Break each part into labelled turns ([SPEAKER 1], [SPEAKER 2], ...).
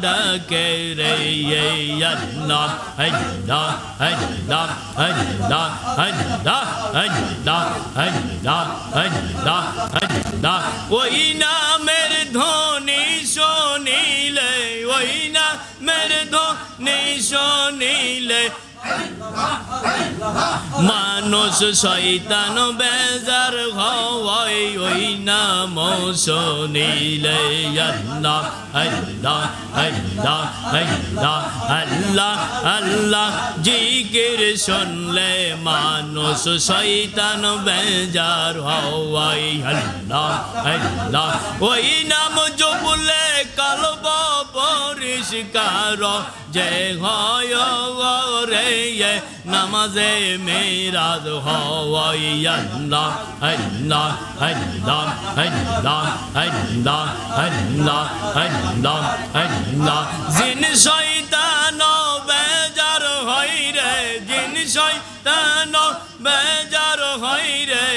[SPEAKER 1] ডাকে রে আল্লাহ আল্লাহ আল্লাহ আল্লাহ আল্লাহ আল্লাহ আল্লাহ আল্লাহ আল্লাহ ওই নামের ধ্বনি শুনিলে ওই নামের ধ্বনি শুনিলে মানুষ শৈতান বেজার হয় ওই নাম শুনিলে আল্লাহ আল্লাহ আল্লাহ আল্লাহ আল্লাহ আল্লাহ। জিকির শুনলে মানুষ শৈতান বেজার হয় আল্লাহ আল্লাহ। ওই নাম জবলে কালবা পরিষ্কার যে হয় রে নামাজে মেরাজ হওয়াই আল্লাহ আল্লাহ আল্লাহ আল্লাহ আল্লাহ আল্লাহ আল্লাহ আল্লাহ। জিন শয়তান বেজার হই রে, জিন শয়তান বেজার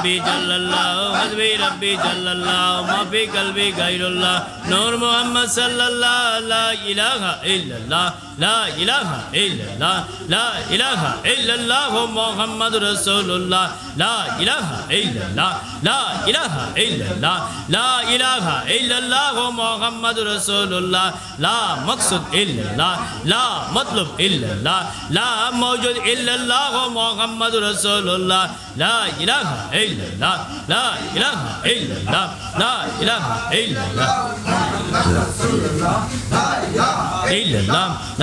[SPEAKER 1] ربي جل الله রব্বি জাল্লাল্লাহ মাফি কলবি গাইরুল্লাহ নূর মুহাম্মদ সাল্লাল্লাহ লা ইলাহা ইল্লাল্লাহ। লা ইলাহা ইল্লাল্লাহ, লা ইলাহা ইল্লাল্লাহ মুহাম্মাদুর রাসূলুল্লাহ, লা ইলাহা ইল্লাল্লাহ, লা ইলাহা ইল্লাল্লাহ, লা ইলাহা ইল্লাল্লাহ মুহাম্মাদুর রাসূলুল্লাহ, লা মাকসুদ ইল্লাল্লাহ, লা মতলব ইল্লাল্লাহ, লা মাওজুদ ইল্লাল্লাহ মুহাম্মাদুর রাসূলুল্লাহ, লা ইলাহা ইল্লাল্লাহ, লা ইলাহা ইল্লাল্লাহ, লা ইলাহা ইল্লাল্লাহ, লা ইলাহা ইল্লাল্লাহ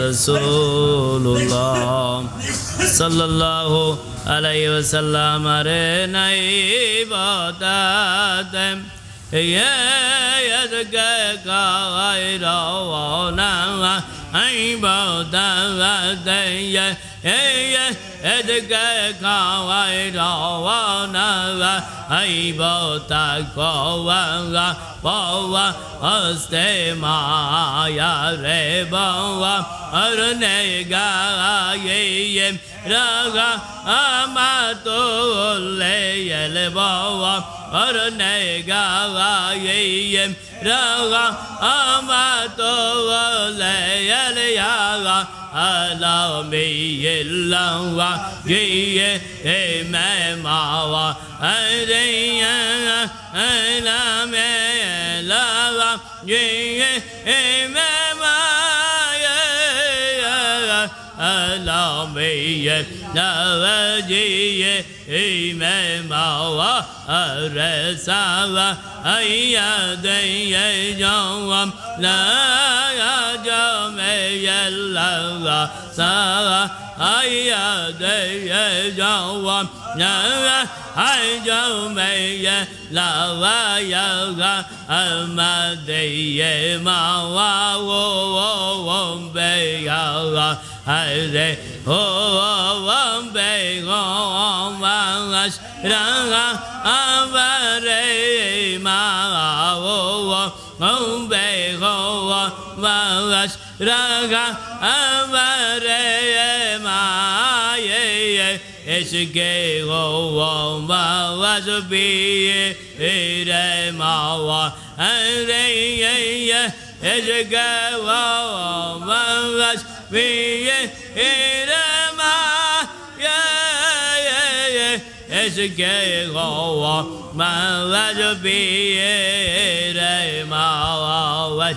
[SPEAKER 1] রসুল্লাহ সাল্লাহ আলাই সাল্লাম রে নাই বাতাতে রওনা আই বাতাতে এদিকে খাওয়াই রওনা হইব তা খোয়া পওয়া, হস্তে মায়া রে বাবা আর নে গায়ে রাগা, আমা তোলে এল বাবা örne galayem raga amatoleyel yaga alameyillava geye ememava ereyen elamelava geye ememaya alameyillava geye ime mawa re sawa ayya deye jawam la, ya jame yella sawa ayya deye jawam la hay jame yella wa ya ga ama deye mawa wo wo wo, be, ya ga hay de ho, wo wo, be, go Raga avare ma o o be ho vas ranga avare ma ye ye esge vas be re ma wa re ye ye esge ho vas be re عشقي غوى ما وجبي ريما والله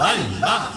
[SPEAKER 1] Allah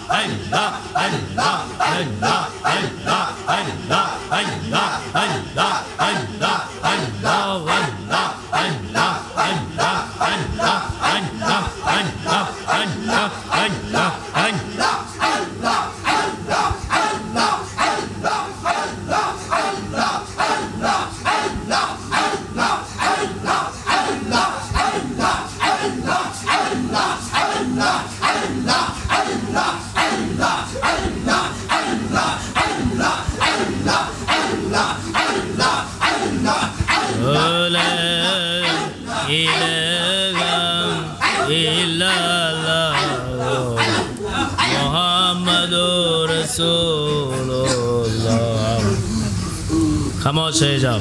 [SPEAKER 1] মোহাম্মদুর রসুল্লাহ খামোশ হয়ে যাও।